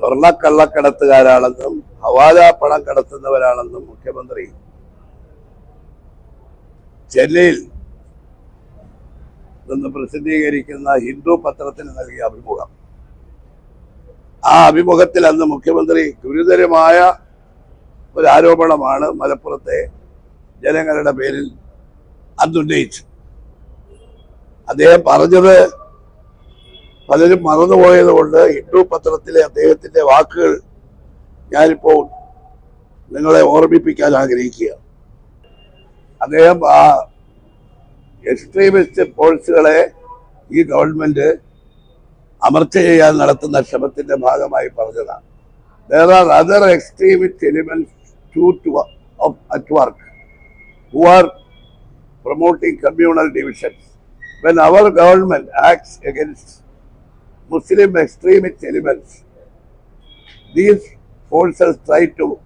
സ്വർണക്കള്ളക്കടത്തുകാരാണെന്നും ഹവാല പണം കടത്തുന്നവരാണെന്നും മുഖ്യമന്ത്രി ചെന്നൈയിൽ നിന്ന് പ്രസിദ്ധീകരിക്കുന്ന ഹിന്ദു പത്രത്തിന് നൽകിയ അഭിമുഖം. ആ അഭിമുഖത്തിൽ അന്ന് മുഖ്യമന്ത്രി ഗുരുതരമായ ഒരു ആരോപണമാണ് മലപ്പുറത്തെ ജനങ്ങളുടെ പേരിൽ അന്നുന്നയിച്ചു അദ്ദേഹം പറഞ്ഞത് പലരും മറന്നുപോയത് കൊണ്ട് ഹിന്ദു പത്രത്തിലെ അദ്ദേഹത്തിന്റെ വാക്കുകൾ ഞാനിപ്പോൾ നിങ്ങളെ ഓർമ്മിപ്പിക്കാൻ ആഗ്രഹിക്കുക അദ്ദേഹം ആ എക്സ്ട്രീമിസ്റ്റ് ഫോഴ്സുകളെ ഈ ഗവൺമെന്റ് അമർച്ച ചെയ്യാൻ നടത്തുന്ന ശ്രമത്തിന്റെ ഭാഗമായി പറഞ്ഞതാണ് there are other extremist elements too to, of, at work who are promoting communal divisions. When our government acts against Muslim extremist elements, these forces try to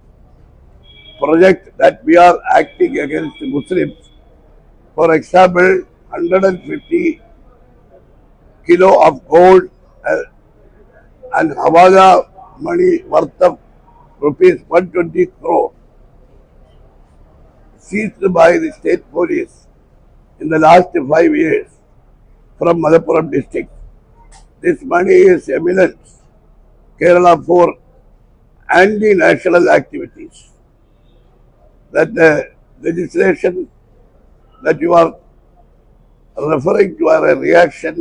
project that we are acting against Muslims. For example, 150 kilo of gold uh, and Hawala money worth of rupees 120 crore seized by the state police in the last five years from Malappuram district. This money is eminent Kerala for anti-national activities. That the legislation that you are referring to are a reaction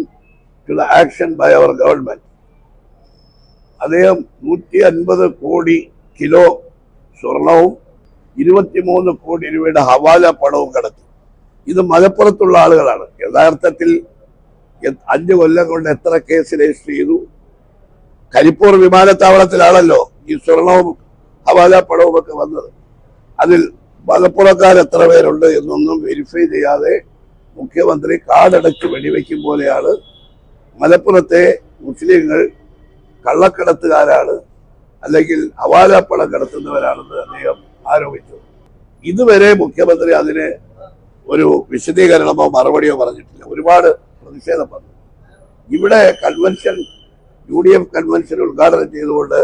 to the action by our government. അദ്ദേഹം നൂറ്റി അൻപത് കോടി kilo സ്വർണവും ഇരുപത്തിമൂന്ന് കോടി രൂപയുടെ ഹവാല പണവും കടത്തി ഇത് മലപ്പുറത്തുള്ള ആളുകളാണ് യഥാർത്ഥത്തിൽ എ- അഞ്ച് കൊല്ലം കൊണ്ട് എത്ര കേസ് രജിസ്റ്റർ ചെയ്തു? കരിപ്പൂർ വിമാനത്താവളത്തിലാണല്ലോ ഈ സ്വർണവും ഹവാല പണവും ഒക്കെ വന്നത്. അതിൽ മലപ്പുറക്കാർ എത്ര പേരുണ്ട് എന്നൊന്നും വെരിഫൈ ചെയ്യാതെ മുഖ്യമന്ത്രി കാടടച്ച് വെടിവെക്കും പോലെയാണ്. മലപ്പുറത്തെ മുസ്ലിങ്ങൾ കള്ളക്കടത്തുകാരാണ് അല്ലെങ്കിൽ ഹവാല പണം കടത്തുന്നവരാണെന്ന് അദ്ദേഹം ആരോപിച്ചു. ഇതുവരെ മുഖ്യമന്ത്രി അതിന് ഒരു വിശദീകരണമോ മറുപടിയോ പറഞ്ഞിട്ടില്ല. ഒരുപാട് പ്രതിഷേധം വന്നു ഇവിടെ convention U D F convention ഉദ്ഘാടനം ചെയ്തുകൊണ്ട്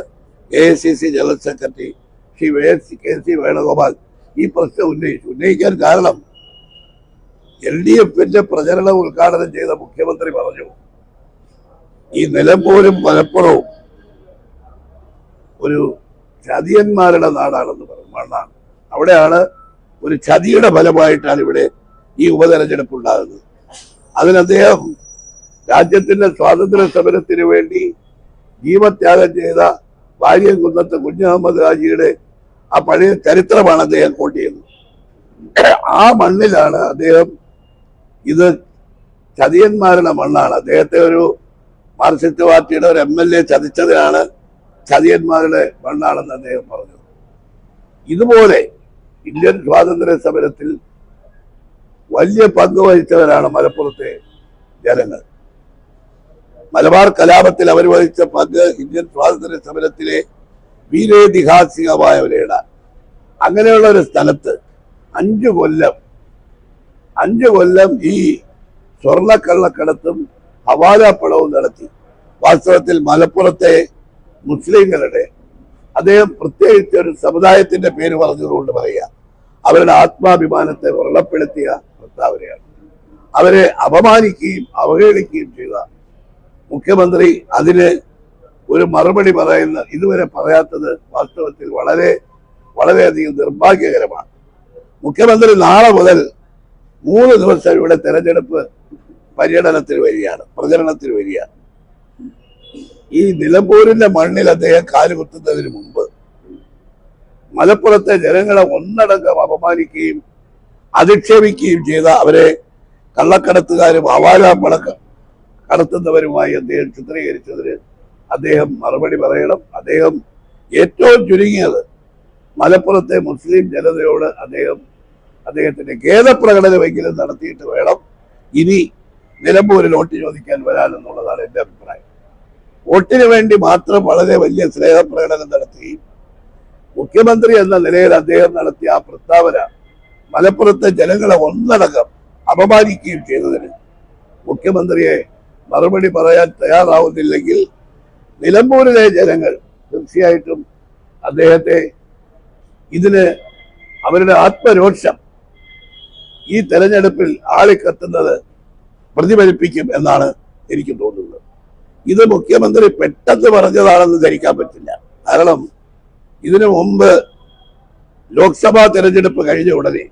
A I C C general secretary Shri K C Venugopal ഈ പ്രശ്നം ഉന്നയിച്ചു. ഉന്നയിക്കാൻ കാരണം എൽ ഡി എഫിന്റെ പ്രചരണം ഉദ്ഘാടനം ചെയ്ത മുഖ്യമന്ത്രി പറഞ്ഞു ഈ നിലമ്പൂരും മലപ്പുറവും ഒരു ചതിയന്മാരുടെ നാടാണെന്ന് പറഞ്ഞു. മണ്ണാണ്. അവിടെയാണ് ഒരു ചതിയുടെ ഫലമായിട്ടാണ് ഇവിടെ ഈ ഉപതെരഞ്ഞെടുപ്പ് ഉണ്ടാകുന്നത്. അതിന് അദ്ദേഹം രാജ്യത്തിന്റെ സ്വാതന്ത്ര്യ സമരത്തിന് വേണ്ടി ജീവത്യാഗം ചെയ്ത വാര്യംകുന്നത്ത് കുഞ്ഞഹമ്മദ് ഹാജിയുടെ ആ പഴയ ചരിത്രമാണ് അദ്ദേഹം കോട്ട് ചെയ്യുന്നത്. ആ മണ്ണിലാണ് അദ്ദേഹം ഇത് ചതിയന്മാരുടെ മണ്ണാണ്. അദ്ദേഹത്തെ ഒരു മാർക്സിസ്റ്റ് പാർട്ടിയുടെ ഒരു എം എൽ എ ചതിച്ചതിനാണ് ചതിയന്മാരുടെ മണ്ണാണെന്ന് അദ്ദേഹം പറഞ്ഞു ഇതുപോലെ ഇന്ത്യൻ സ്വാതന്ത്ര്യ സമരത്തിൽ വലിയ പങ്ക് വഹിച്ചവരാണ് മലപ്പുറത്തെ ജനങ്ങൾ. മലബാർ കലാപത്തിൽ അവർ വഹിച്ച പങ്ക് ഇന്ത്യൻ സ്വാതന്ത്ര്യ സമരത്തിലെ വീരേതിഹാസികമായ ഒരു ഇട അങ്ങനെയുള്ള ഒരു സ്ഥലത്ത് അഞ്ചു കൊല്ലം അഞ്ചു കൊല്ലം ഈ സ്വർണക്കള്ളക്കടത്തും ഹവാലപ്പടവും നടത്തി. വാസ്തവത്തിൽ മലപ്പുറത്തെ മുസ്ലിങ്ങളുടെ അദ്ദേഹം പ്രത്യേകിച്ച് ഒരു സമുദായത്തിന്റെ പേര് പറഞ്ഞതുകൊണ്ട് പറയുക. അവരുടെ ആത്മാഭിമാനത്തെ വ്രണപ്പെടുത്തിയ ഭർത്താവിനെയാണ്. അവരെ അപമാനിക്കുകയും അവഹേളിക്കുകയും ചെയ്ത മുഖ്യമന്ത്രി അതിന് ഒരു മറുപടി പറയുന്ന ഇതുവരെ പറയാത്തത് വാസ്തവത്തിൽ വളരെ വളരെയധികം നിർഭാഗ്യകരമാണ്. മുഖ്യമന്ത്രി നാളെ മുതൽ മൂന്ന് ദിവസം ഇവിടെ തെരഞ്ഞെടുപ്പ് പര്യടനത്തിന് വരികയാണ് പ്രചരണത്തിന് വരികയാണ്. ഈ നിലമ്പൂരിന്റെ മണ്ണിൽ അദ്ദേഹം കാലുകുത്തുന്നതിന് മുമ്പ് മലപ്പുറത്തെ ജനങ്ങളെ ഒന്നടങ്കം അപമാനിക്കുകയും അധിക്ഷേപിക്കുകയും ചെയ്ത അവരെ കള്ളക്കടത്തുകാരും അവാല പണക്ക കടത്തുന്നവരുമായി അദ്ദേഹം ചിത്രീകരിച്ചതിന് അദ്ദേഹം മറുപടി പറയണം. അദ്ദേഹം ഏറ്റവും ചുരുങ്ങിയത് മലപ്പുറത്തെ മുസ്ലിം ജനതയോട് അദ്ദേഹം അദ്ദേഹത്തിന്റെ ഖേദപ്രകടനമെങ്കിലും നടത്തിയിട്ട് വേണം ഇനി നിലമ്പൂരിൽ വോട്ട് ചോദിക്കാൻ വരാനെന്നുള്ളതാണ് എന്റെ അഭിപ്രായം. വോട്ടിന് വേണ്ടി മാത്രം വളരെ വലിയ സ്നേഹപ്രകടനം നടത്തി മുഖ്യമന്ത്രി എന്ന നിലയിൽ അദ്ദേഹം നടത്തിയ ആ പ്രസ്താവന മലപ്പുറത്തെ ജനങ്ങളെ ഒന്നടക്കം അപമാനിക്കുകയും ചെയ്തതിന് മുഖ്യമന്ത്രിയെ മറുപടി പറയാൻ തയ്യാറാവുന്നില്ലെങ്കിൽ നിലമ്പൂരിലെ ജനങ്ങൾ തീർച്ചയായിട്ടും അദ്ദേഹത്തെ ഇതിന് അവരുടെ ആത്മരോക്ഷം ഈ തെരഞ്ഞെടുപ്പിൽ ആളിക്കത്തുന്നത് പ്രതിഫലിപ്പിക്കും എന്നാണ് എനിക്ക് തോന്നുന്നത്. ഇത് മുഖ്യമന്ത്രി പെട്ടെന്ന് പറഞ്ഞതാണെന്ന് ധരിക്കാൻ പറ്റില്ല. കാരണം ഇതിനു മുമ്പ് ലോക്സഭാ തെരഞ്ഞെടുപ്പ് കഴിഞ്ഞ ഉടനെ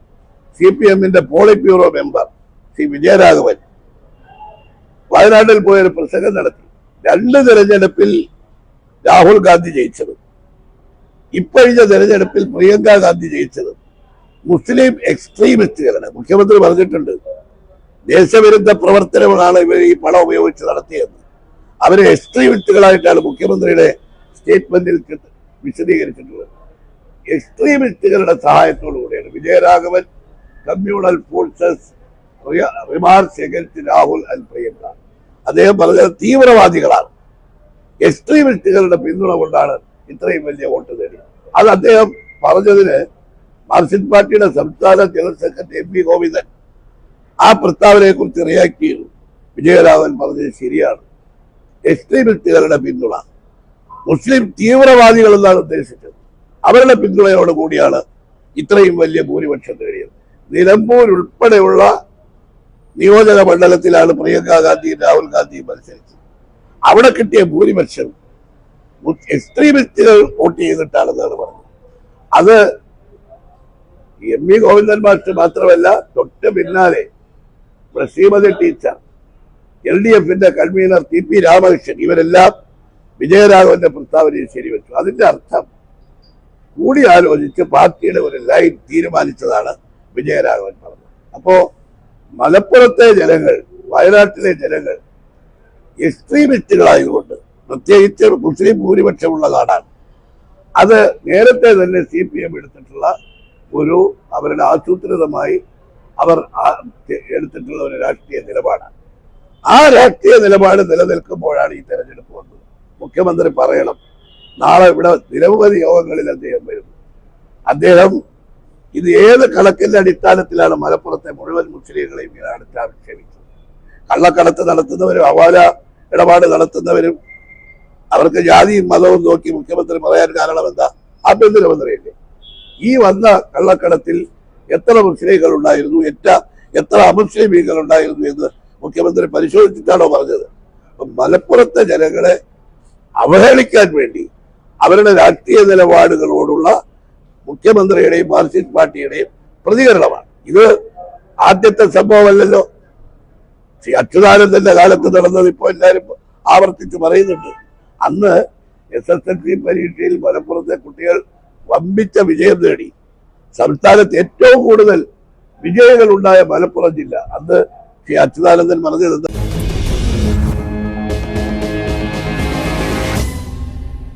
സി പി എമ്മിന്റെ polit bureau member C Vijayaraghavan വയനാട്ടിൽ പോയൊരു പ്രസംഗം നടത്തി. രണ്ട് തെരഞ്ഞെടുപ്പിൽ രാഹുൽ ഗാന്ധി ജയിച്ചത്. ഇപ്പോഴത്തെ തെരഞ്ഞെടുപ്പിൽ പ്രിയങ്ക ഗാന്ധി ജയിച്ചത്. മുസ്ലിം എക്സ്ട്രീമിസ്റ്റുകളാണ്. മുഖ്യമന്ത്രി പറഞ്ഞിട്ടുണ്ട് ദേശവിരുദ്ധ പ്രവർത്തനങ്ങളാണ് ഇവർ ഈ പണം ഉപയോഗിച്ച് നടത്തിയത് അവരെ എക്സ്ട്രീമിസ്റ്റുകളായിട്ടാണ് മുഖ്യമന്ത്രിയുടെ സ്റ്റേറ്റ്മെന്റിൽ വിശദീകരിച്ചിട്ടുള്ളത്. എക്സ്ട്രീമിസ്റ്റുകളുടെ സഹായത്തോടുകൂടിയാണ് Vijayaraghavan communal forces remarks against Rahul അൽ പ്രിയങ്ക അദ്ദേഹം പറഞ്ഞത് തീവ്രവാദികളാണ്. എക്സ്ട്രീമിസ്റ്റുകളുടെ പിന്തുണ കൊണ്ടാണ് ഇത്രയും വലിയ വോട്ട് നേടിയത് അത് അദ്ദേഹം പറഞ്ഞതിന് മാർക്സിസ്റ്റ് പാർട്ടിയുടെ സംസ്ഥാന general secretary M P Govindan ആ പ്രസ്താവനയെ കുറിച്ച് റിയാക്ട് ചെയ്തു. വിജയരാഘവൻ പറഞ്ഞത് ശരിയാണ്. എക്സ്ട്രീമിസ്റ്റുകളുടെ പിന്തുണ മുസ്ലിം തീവ്രവാദികൾ എന്നാണ് ഉദ്ദേശിച്ചത്. അവരുടെ പിന്തുണയോട് കൂടിയാണ് ഇത്രയും വലിയ ഭൂരിപക്ഷം നേടിയത്. നിലമ്പൂർ ഉൾപ്പെടെയുള്ള നിയോജക മണ്ഡലത്തിലാണ് പ്രിയങ്ക ഗാന്ധിയും രാഹുൽ ഗാന്ധിയും മത്സരിച്ചത്. അവിടെ കിട്ടിയ ഭൂരിപക്ഷം എക്സ്ട്രീമിസ്റ്റുകൾ വോട്ട് ചെയ്തിട്ടാണെന്നാണ് പറഞ്ഞത്. അത് എം വി ഗോവിന്ദൻ മാസ്റ്റർ മാത്രമല്ല തൊട്ട് പിന്നാലെ ശ്രീമതി ടീച്ചർ എൽ ഡി എഫിന്റെ കൺവീനർ ടി പി രാമകൃഷ്ണൻ ഇവരെല്ലാം വിജയരാഘവന്റെ പ്രസ്താവനയിൽ ശരിവെച്ചു. അതിന്റെ അർത്ഥം കൂടിയാലോചിച്ച് പാർട്ടിയുടെ ഒരു ലൈൻ തീരുമാനിച്ചതാണ് വിജയരാഘവൻ പറഞ്ഞത്. അപ്പോ മലപ്പുറത്തെ ജനങ്ങൾ വയനാട്ടിലെ ജനങ്ങൾ എക്സ്ട്രീമിസ്റ്റുകളായതുകൊണ്ട് പ്രത്യേകിച്ച് മുസ്ലിം ഭൂരിപക്ഷമുള്ള നാടാണ്. അത് നേരത്തെ തന്നെ സി പി എം എടുത്തിട്ടുള്ള ഒരു അവരുടെ ആസൂത്രിതമായി അവർ എടുത്തിട്ടുള്ള ഒരു രാഷ്ട്രീയ നിലപാടാണ്. ആ രാഷ്ട്രീയ നിലപാട് നിലനിൽക്കുമ്പോഴാണ് ഈ തെരഞ്ഞെടുപ്പ് മുഖ്യമന്ത്രി പറയണം. നാളെ ഇവിടെ നിരവധി യോഗങ്ങളിൽ അദ്ദേഹം വരുന്നു അദ്ദേഹം ഇത് ഏത് കണക്കിന്റെ അടിസ്ഥാനത്തിലാണ് മലപ്പുറത്തെ മുഴുവൻ മുസ്ലിങ്ങളെയും ഇങ്ങനെ അടുത്താക്ഷേപിച്ചത് കള്ളക്കടത്ത് നടത്തുന്നവരും അവാല ഇടപാട് നടത്തുന്നവരും അവർക്ക് ജാതിയും മതവും നോക്കി മുഖ്യമന്ത്രി പറയാൻ കാരണം എന്താ? ആഭ്യന്തരമന്ത്രിയല്ലേ. ഈ വന്ന കള്ളക്കടത്തിൽ എത്ര മുസ്ലിങ്ങൾ ഉണ്ടായിരുന്നു എത്ര എത്ര അമുസ്ലിമീങ്ങൾ ഉണ്ടായിരുന്നു എന്ന് മുഖ്യമന്ത്രി പരിശോധിച്ചിട്ടാണോ പറഞ്ഞത്? മലപ്പുറത്തെ ജനങ്ങളെ അവഹേളിക്കാൻ വേണ്ടി അവരുടെ രാഷ്ട്രീയ നിലപാടുകളോടുള്ള മുഖ്യമന്ത്രിയുടെയും മാർക്സിസ്റ്റ് പാർട്ടിയുടെയും പ്രതികരണമാണ്. ഇത് ആദ്യത്തെ സംഭവമല്ലല്ലോ. ശ്രീ അച്യുതാനന്ദന്റെ കാലത്ത് നടന്നത് ഇപ്പോൾ എല്ലാവരും ആവർത്തിച്ച് പറയുന്നുണ്ട്. അന്ന് എസ് എസ് എൽ സി പരീക്ഷയിൽ മലപ്പുറത്തെ കുട്ടികൾ വമ്പിച്ച വിജയം നേടി. സംസ്ഥാനത്ത് ഏറ്റവും കൂടുതൽ വിജയങ്ങൾ ഉണ്ടായ മലപ്പുറം ജില്ല. അന്ന് ശ്രീ അച്യുതാനന്ദൻ പറഞ്ഞത് എന്താ?